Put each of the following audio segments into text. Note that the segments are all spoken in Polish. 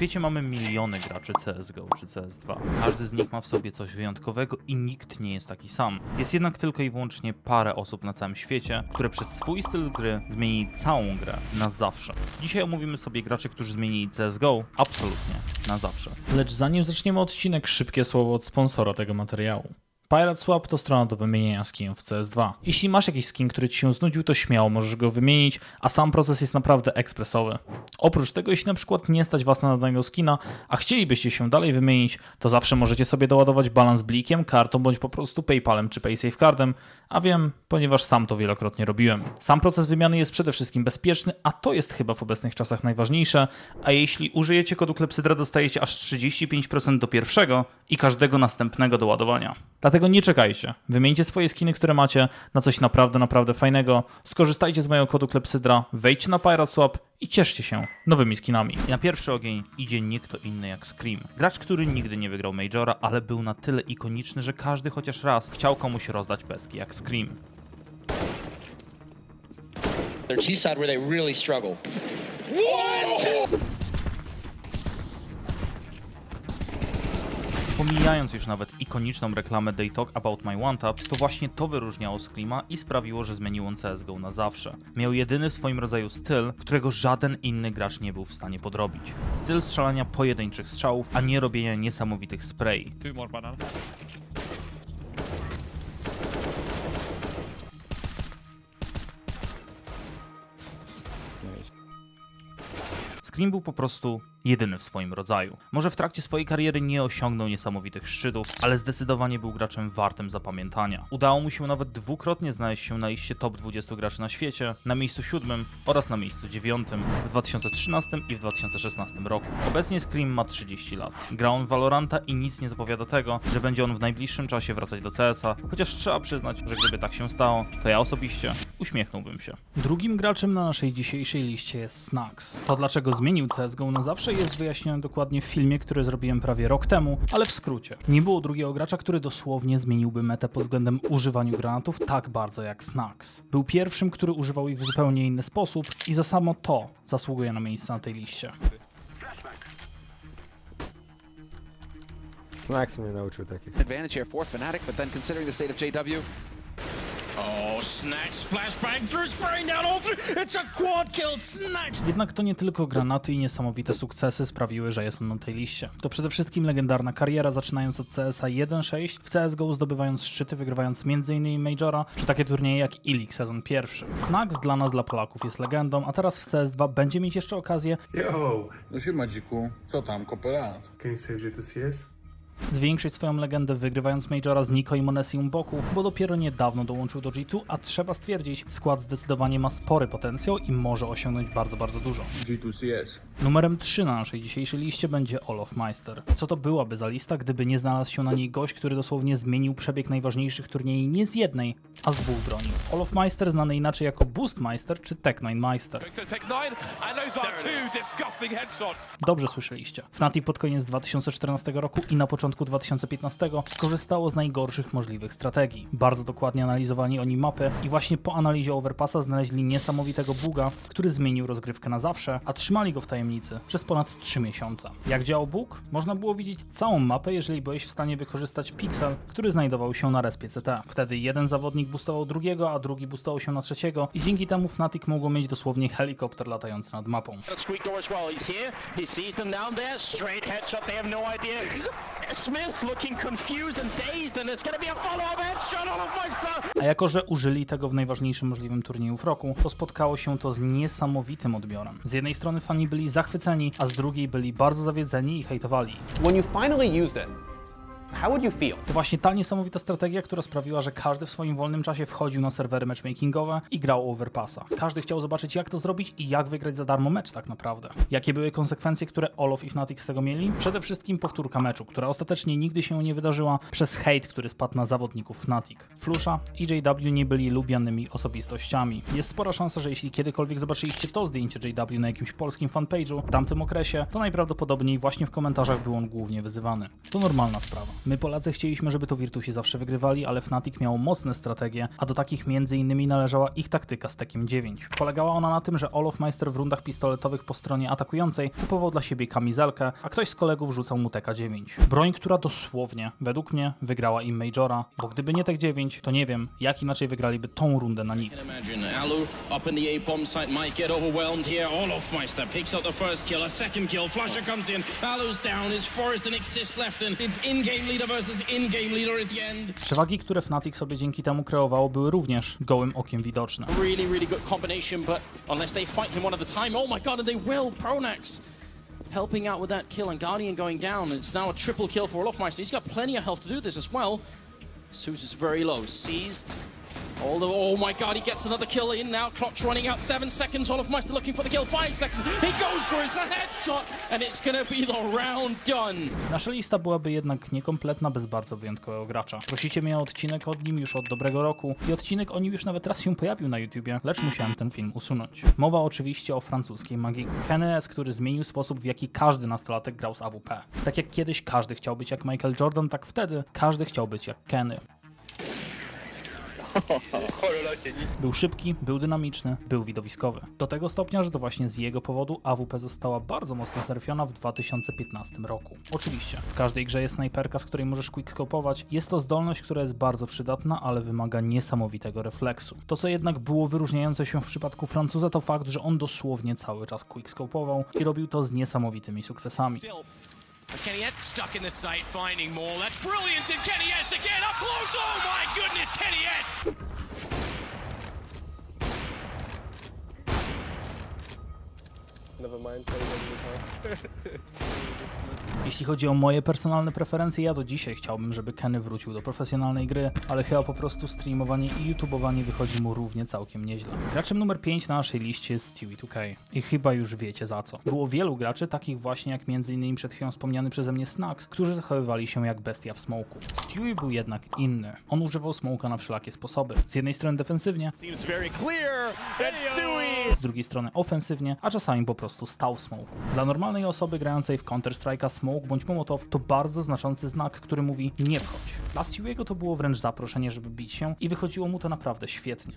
świecie mamy miliony graczy CSGO czy CS2. Każdy z nich ma w sobie coś wyjątkowego i nikt nie jest taki sam. Jest jednak tylko i wyłącznie parę osób na całym świecie, które przez swój styl gry zmienili całą grę na zawsze. Dzisiaj omówimy sobie graczy, którzy zmienili CSGO absolutnie na zawsze. Lecz zanim zaczniemy odcinek, szybkie słowo od sponsora tego materiału. Pirate Swap to strona do wymienienia skinów w CS2. Jeśli masz jakiś skin, który ci się znudził, to śmiało możesz go wymienić, a sam proces jest naprawdę ekspresowy. Oprócz tego, jeśli na przykład nie stać was na danego skina, a chcielibyście się dalej wymienić, to zawsze możecie sobie doładować balans blikiem, kartą bądź po prostu PayPalem czy PaySafeCardem, a wiem, ponieważ sam to wielokrotnie robiłem. Sam proces wymiany jest przede wszystkim bezpieczny, a to jest chyba w obecnych czasach najważniejsze, a jeśli użyjecie kodu Klepsydra dostajecie aż 35% do pierwszego i każdego następnego doładowania. Dlatego nie czekajcie. Wymieńcie swoje skiny, które macie na coś naprawdę, naprawdę fajnego. Skorzystajcie z mojego kodu Klepsydra, wejdźcie na Pirate Swap i cieszcie się nowymi skinami. I na pierwszy ogień idzie nie kto inny jak Scream. Gracz, który nigdy nie wygrał Majora, ale był na tyle ikoniczny, że każdy chociaż raz chciał komuś rozdać pestki jak Scream. Their T side where they really struggle. Pomijając już nawet ikoniczną reklamę They Talk About My One Tap, to właśnie to wyróżniało Screama i sprawiło, że zmienił on CSGO na zawsze. Miał jedyny w swoim rodzaju styl, którego żaden inny gracz nie był w stanie podrobić. Styl strzelania pojedynczych strzałów, a nie robienia niesamowitych spray. Two more banana. Scream był po prostu jedyny w swoim rodzaju. Może w trakcie swojej kariery nie osiągnął niesamowitych szczytów, ale zdecydowanie był graczem wartym zapamiętania. Udało mu się nawet dwukrotnie znaleźć się na liście top 20 graczy na świecie, na miejscu siódmym oraz na miejscu dziewiątym w 2013 i w 2016 roku. Obecnie Scream ma 30 lat. Gra on Valoranta i nic nie zapowiada tego, że będzie on w najbliższym czasie wracać do CS-a, chociaż trzeba przyznać, że gdyby tak się stało, to ja osobiście uśmiechnąłbym się. Drugim graczem na naszej dzisiejszej liście jest Snax. To dlaczego zmienił CSGO na zawsze jest wyjaśnione dokładnie w filmie, który zrobiłem prawie rok temu, ale w skrócie. Nie było drugiego gracza, który dosłownie zmieniłby metę pod względem używaniu granatów tak bardzo jak Snax. Był pierwszym, który używał ich w zupełnie inny sposób i za samo to zasługuje na miejsce na tej liście. Snacks mnie nauczył takich. advantage here for Fnatic, but then considering the state of JW, Jednak to nie tylko granaty i niesamowite sukcesy sprawiły, że jest on na tej liście. To przede wszystkim legendarna kariera, zaczynając od CSA 1.6, w CSGO zdobywając szczyty, wygrywając m.in. Majora, czy takie turnieje jak Ilik sezon pierwszy. Snax dla nas, dla Polaków jest legendą, a teraz w CS2 będzie mieć jeszcze okazję Yo, No siema dziku, co tam, kopelat? can you say G2CS? Zwiększyć swoją legendę wygrywając Majora z Niko i Monesium Boku, bo dopiero niedawno dołączył do G2, a trzeba stwierdzić, skład zdecydowanie ma spory potencjał i może osiągnąć bardzo, bardzo dużo. G2CS. Numerem 3 na naszej dzisiejszej liście będzie Olof Meister. Co to byłaby za lista, gdyby nie znalazł się na niej gość, który dosłownie zmienił przebieg najważniejszych turniejów nie z jednej, a z dwóch broni. Olof Meister znany inaczej jako Boost Meister czy Tech9 Meister. Dobrze słyszeliście. Fnatic pod koniec 2014 roku i na początku 2015 korzystało z najgorszych możliwych strategii. Bardzo dokładnie analizowali oni mapy i właśnie po analizie Overpassa znaleźli niesamowitego buga, który zmienił rozgrywkę na zawsze, a trzymali go w tajemnicy przez ponad 3 miesiące. Jak działał bóg? Można było widzieć całą mapę, jeżeli byłeś w stanie wykorzystać piksel, który znajdował się na respie CT. Wtedy jeden zawodnik boostował drugiego, a drugi boostował się na trzeciego i dzięki temu Fnatic mogło mieć dosłownie helikopter latający nad mapą. Looking confused and dazed, and it's to be a follow-up headshot on Meister. A jako, że użyli tego w najważniejszym możliwym turnieju w roku, to spotkało się to z niesamowitym odbiorem. Z jednej strony fani byli zachwyceni, a z drugiej byli bardzo zawiedzeni i hejtowali. When you finally used it, how would you feel? To właśnie ta niesamowita strategia, która sprawiła, że każdy w swoim wolnym czasie wchodził na serwery matchmakingowe i grał Overpassa. Każdy chciał zobaczyć, jak to zrobić i jak wygrać za darmo mecz tak naprawdę. Jakie były konsekwencje, które Olof i Fnatic z tego mieli? Przede wszystkim powtórka meczu, która ostatecznie nigdy się nie wydarzyła przez hejt, który spadł na zawodników Fnatic. Flusha i JW nie byli lubianymi osobistościami. Jest spora szansa, że jeśli kiedykolwiek zobaczyliście to zdjęcie JW na jakimś polskim fanpage'u w tamtym okresie, to najprawdopodobniej właśnie w komentarzach był on głównie wyzywany. To normalna sprawa. My Polacy chcieliśmy, żeby to Virtusi zawsze wygrywali, ale Fnatic miało mocne strategie, a do takich innymi należała ich taktyka z Tekiem 9. Polegała ona na tym, że Olofmeister w rundach pistoletowych po stronie atakującej kupował dla siebie kamizelkę, a ktoś z kolegów rzucał mu Teka 9. Broń, która dosłownie, według mnie, wygrała im Majora, bo gdyby nie Tek 9, to nie wiem, jak inaczej wygraliby tą rundę na nich. Przewagi, które Fnatic sobie dzięki temu kreowało, były również gołym okiem widoczne. Really, really good combination, but unless they fight him one at a time, oh my god, and they will. Pronax helping out with that kill and Guardian going down. It's now a triple kill for Olofmeister. He's got plenty of health to do this as well. Zeus is very low, seized. Oh my god, he gets another kill in now. Clock's running out, seven seconds. Looking for the kill, five seconds. He goes for it, it's a headshot, and it's gonna be the round done. Nasza lista byłaby jednak niekompletna bez bardzo wyjątkowego gracza. Prosicie mnie o odcinek od nim już od dobrego roku i odcinek o nim już nawet raz się pojawił na YouTubie, lecz musiałem ten film usunąć. Mowa oczywiście o francuskiej magii. Kenny S, który zmienił sposób w jaki każdy nastolatek grał z AWP. Tak jak kiedyś każdy chciał być jak Michael Jordan, tak wtedy każdy chciał być jak Kenny. Był szybki, był dynamiczny, był widowiskowy. Do tego stopnia, że to właśnie z jego powodu AWP została bardzo mocno znerfiona w 2015 roku. Oczywiście, w każdej grze jest snajperka, z której możesz quickscopować. Jest to zdolność, która jest bardzo przydatna, ale wymaga niesamowitego refleksu. To, co jednak było wyróżniające się w przypadku Francuza, to fakt, że on dosłownie cały czas quickscopował i robił to z niesamowitymi sukcesami. Kenny S stuck in the site, finding more. That's brilliant, and Kenny S again up close. Oh my goodness, Kenny S! Jeśli chodzi o moje personalne preferencje, ja do dzisiaj chciałbym, żeby Kenny wrócił do profesjonalnej gry, ale chyba po prostu streamowanie i youtubowanie wychodzi mu równie całkiem nieźle. Graczem numer 5 na naszej liście jest Stewie 2K. I chyba już wiecie za co. Było wielu graczy, takich właśnie jak m.in. przed chwilą wspomniany przeze mnie Snax, którzy zachowywali się jak bestia w smoku. Stewie był jednak inny. On używał smoka na wszelakie sposoby. Z jednej strony defensywnie, z drugiej strony ofensywnie, a czasami po prostu stał w smoku. Dla normalnej osoby grającej w Counter-Strike'a smoke bądź Mołotow to bardzo znaczący znak, który mówi nie wchodź. Dla Stewiego to było wręcz zaproszenie, żeby bić się i wychodziło mu to naprawdę świetnie.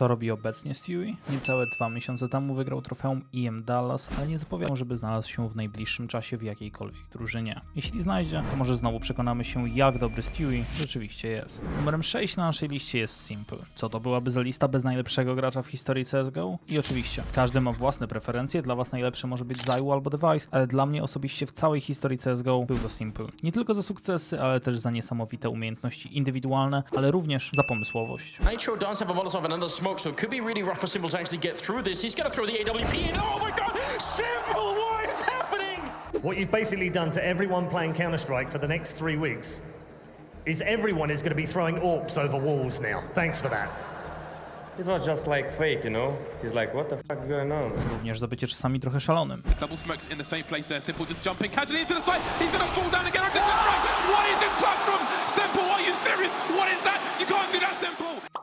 Co robi obecnie Stewie? Niecałe dwa miesiące temu wygrał trofeum EM Dallas, ale nie zapowiadał, żeby znalazł się w najbliższym czasie w jakiejkolwiek drużynie. Jeśli znajdzie, to może znowu przekonamy się, jak dobry Stewie rzeczywiście jest. Numerem 6 na naszej liście jest Simple. Co to byłaby za lista bez najlepszego gracza w historii CSGO? I oczywiście, każdy ma własne preferencje, dla was najlepszy może być Zaiwu albo Device, ale dla mnie osobiście w całej historii CSGO był to Simple. Nie tylko za sukcesy, ale też za niesamowite umiejętności indywidualne, ale również za pomysłowość. Nitro have a and another so it could be really rough for Simple to actually get through this. He's gonna throw the AWP in. Oh my god! Simple, what is happening? What you've basically done to everyone playing Counter Strike for the next three weeks is everyone is going to be throwing AWPs over walls now. Thanks for that. It was just like fake, you know? He's like, what the fuck's going on? Również za bycie czasami trochę szalonym. Double smokes in the same place there. Simple just jumping casually into the side. He's gonna fall down again. What is this platform? from Simple? Are you serious? What is that? You can't do that, Simple.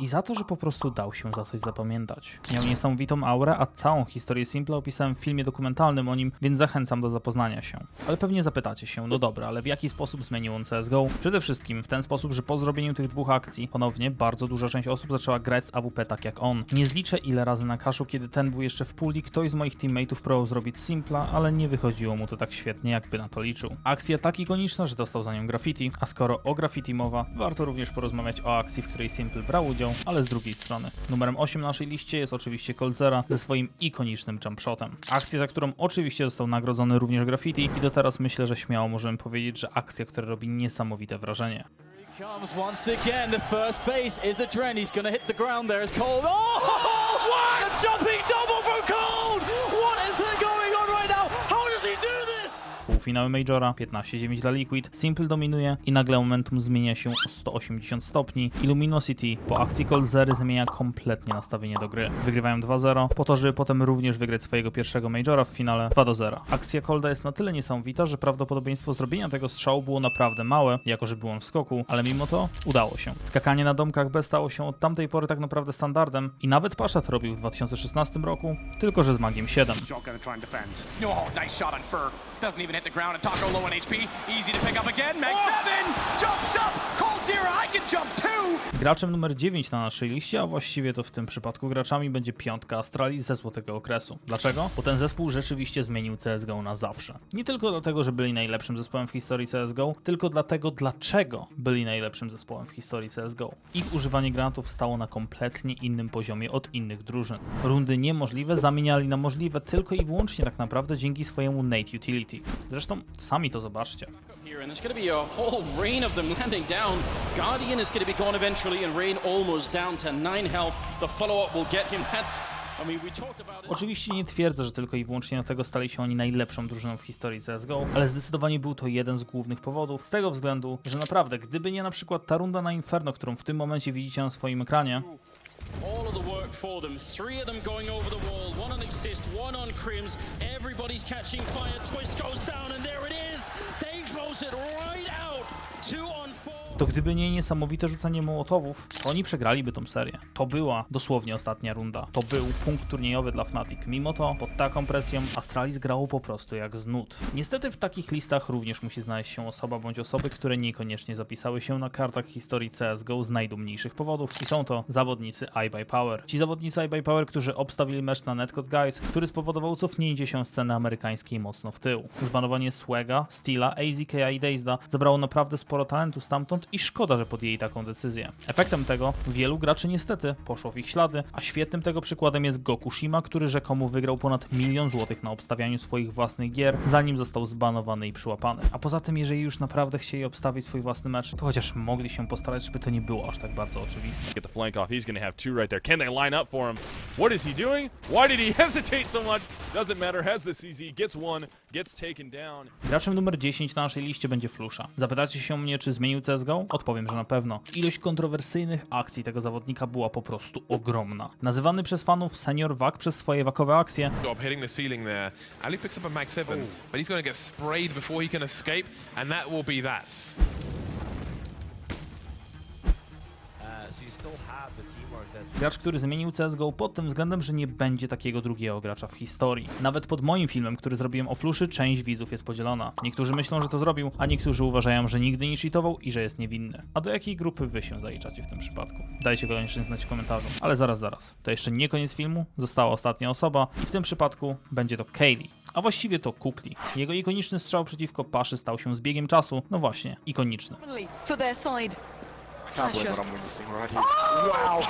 I za to, że po prostu dał się za coś zapamiętać. Miał niesamowitą aurę, a całą historię Simple opisałem w filmie dokumentalnym o nim, więc zachęcam do zapoznania się. Ale pewnie zapytacie się, no dobra, ale w jaki sposób zmienił on CSGO? Przede wszystkim w ten sposób, że po zrobieniu tych dwóch akcji, ponownie bardzo duża część osób zaczęła grać z AWP tak jak on. Nie zliczę ile razy na kaszu, kiedy ten był jeszcze w puli, ktoś z moich teammateów próbował zrobić Simpla, ale nie wychodziło mu to tak świetnie, jakby na to liczył. Akcja tak ikoniczna, że dostał za nią graffiti, a skoro o graffiti mowa, warto również porozmawiać o akcji, w której Simple brał udział, ale z drugiej strony. Numerem 8 na naszej liście jest oczywiście Coldzera ze swoim ikonicznym jumpshotem. Akcja, za którą oczywiście został nagrodzony również graffiti i do teraz myślę, że śmiało możemy powiedzieć, że akcja, która robi niesamowite wrażenie. Comes once again. The first base is a Dren. He's gonna hit the ground there as Cold. Oh, what? A jumping double Półfinały Majora, 15-9 dla Liquid, Simple dominuje i nagle momentum zmienia się o 180 stopni i Luminosity po akcji Cold Zero zmienia kompletnie nastawienie do gry. Wygrywają 2-0, po to, żeby potem również wygrać swojego pierwszego Majora w finale 2-0. Akcja Colda jest na tyle niesamowita, że prawdopodobieństwo zrobienia tego strzału było naprawdę małe, jako że był on w skoku, ale mimo to udało się. Skakanie na domkach B stało się od tamtej pory tak naprawdę standardem i nawet Pasha to robił w 2016 roku, tylko że z Magiem 7. Shotgun trying to defend. No, nice shot on Fur. Doesn't even hit the ground, and Taco low on HP. Easy to pick up again. Meg seven jumps up. Cold Graczem numer 9 na naszej liście, a właściwie to w tym przypadku graczami będzie piątka Astralis ze złotego okresu. Dlaczego? Bo ten zespół rzeczywiście zmienił CSGO na zawsze. Nie tylko dlatego, że byli najlepszym zespołem w historii CSGO, tylko dlatego, dlaczego byli najlepszym zespołem w historii CSGO. Ich używanie granatów stało na kompletnie innym poziomie od innych drużyn. Rundy niemożliwe zamieniali na możliwe tylko i wyłącznie tak naprawdę dzięki swojemu Nate Utility. Zresztą sami to zobaczcie. Guardian is going to be gone eventually, and Rain almost down to 9 health. The follow-up will get him. That's. Oczywiście nie twierdzę, że tylko i wyłącznie dlatego stali się oni najlepszą drużyną w historii CSGO, ale zdecydowanie był to jeden z głównych powodów, z tego względu, że naprawdę, gdyby nie na przykład ta runda na Inferno, którą w tym momencie widzicie na swoim ekranie, All of the work for them. Three of them going over the wall. One on Exist, one on Crims. Everybody's catching fire. Twist goes down, and there it is. They close it right out. Two on. To gdyby nie niesamowite rzucanie mołotowów, to oni przegraliby tą serię. To była dosłownie ostatnia runda. To był punkt turniejowy dla Fnatic. Mimo to, pod taką presją, Astralis grało po prostu jak z nut. Niestety w takich listach również musi znaleźć się osoba bądź osoby, które niekoniecznie zapisały się na kartach historii CSGO z najdumniejszych powodów i są to zawodnicy iBuyPower. Ci zawodnicy iBuyPower, którzy obstawili mecz na Netcode Guys, który spowodował cofnięcie się sceny amerykańskiej mocno w tył. Zbanowanie Swega, Steela, AZK i Dazeda zabrało naprawdę sporo talentu stamtąd i szkoda, że podjęli taką decyzję. Efektem tego wielu graczy niestety poszło w ich ślady, a świetnym tego przykładem jest Gokushima, który rzekomo wygrał ponad milion złotych na obstawianiu swoich własnych gier, zanim został zbanowany i przyłapany. A poza tym, jeżeli już naprawdę chcieli obstawić swój własny mecz, to chociaż mogli się postarać, żeby to nie było aż tak bardzo oczywiste. Get the flank off. He's to have two right there. Can they line up for him? What is he doing? Why did he hesitate so much? Doesn't matter. Has the CZ. Gets one. Gets taken down. Graczem numer 10 na naszej liście będzie Flusza. Zapytacie się mnie, czy zmienił CSGO? Odpowiem, że na pewno. Ilość kontrowersyjnych akcji tego zawodnika była po prostu ogromna. Nazywany przez fanów senior wak przez swoje wakowe akcje, Job hitting the ceiling there. Ali picks up a mag 7, but he's going to get sprayed before he can escape, and that will be that. Gracz, który zmienił CSGO pod tym względem, że nie będzie takiego drugiego gracza w historii. Nawet pod moim filmem, który zrobiłem o Fluszy, część widzów jest podzielona. Niektórzy myślą, że to zrobił, a niektórzy uważają, że nigdy nie cheatował i że jest niewinny. A do jakiej grupy wy się zaliczacie w tym przypadku? Dajcie koniecznie znać w komentarzu. Ale zaraz, zaraz. To jeszcze nie koniec filmu, została ostatnia osoba i w tym przypadku będzie to Kaylee. A właściwie to Kukli. Jego ikoniczny strzał przeciwko Paszy stał się z biegiem czasu, no właśnie, ikoniczny. side. Can't believe what I'm witnessing right here. Wow.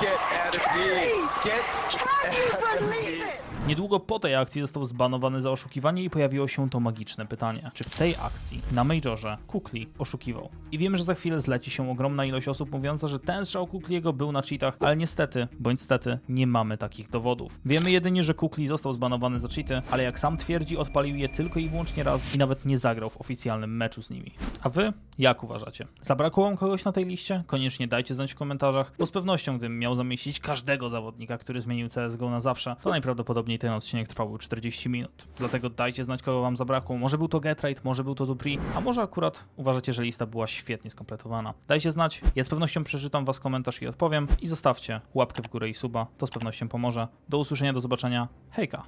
Get out of here. Get out of here. Niedługo po tej akcji został zbanowany za oszukiwanie i pojawiło się to magiczne pytanie. Czy w tej akcji, na Majorze, Kukli oszukiwał? I wiem, że za chwilę zleci się ogromna ilość osób mówiąca, że ten strzał Kukliego był na cheatach, ale niestety, bądź stety, nie mamy takich dowodów. Wiemy jedynie, że Kukli został zbanowany za cheaty, ale jak sam twierdzi, odpalił je tylko i wyłącznie raz i nawet nie zagrał w oficjalnym meczu z nimi. A wy? Jak uważacie? Zabrakło wam kogoś na tej Koniecznie dajcie znać w komentarzach, bo z pewnością gdybym miał zamieścić każdego zawodnika, który zmienił CSGO na zawsze, to najprawdopodobniej ten odcinek trwałby 40 minut. Dlatego dajcie znać, kogo wam zabrakło. Może był to Getrate, może był to Dupri, a może akurat uważacie, że lista była świetnie skompletowana. Dajcie znać, ja z pewnością przeczytam was komentarz i odpowiem i zostawcie łapkę w górę i suba, to z pewnością pomoże. Do usłyszenia, do zobaczenia, hejka!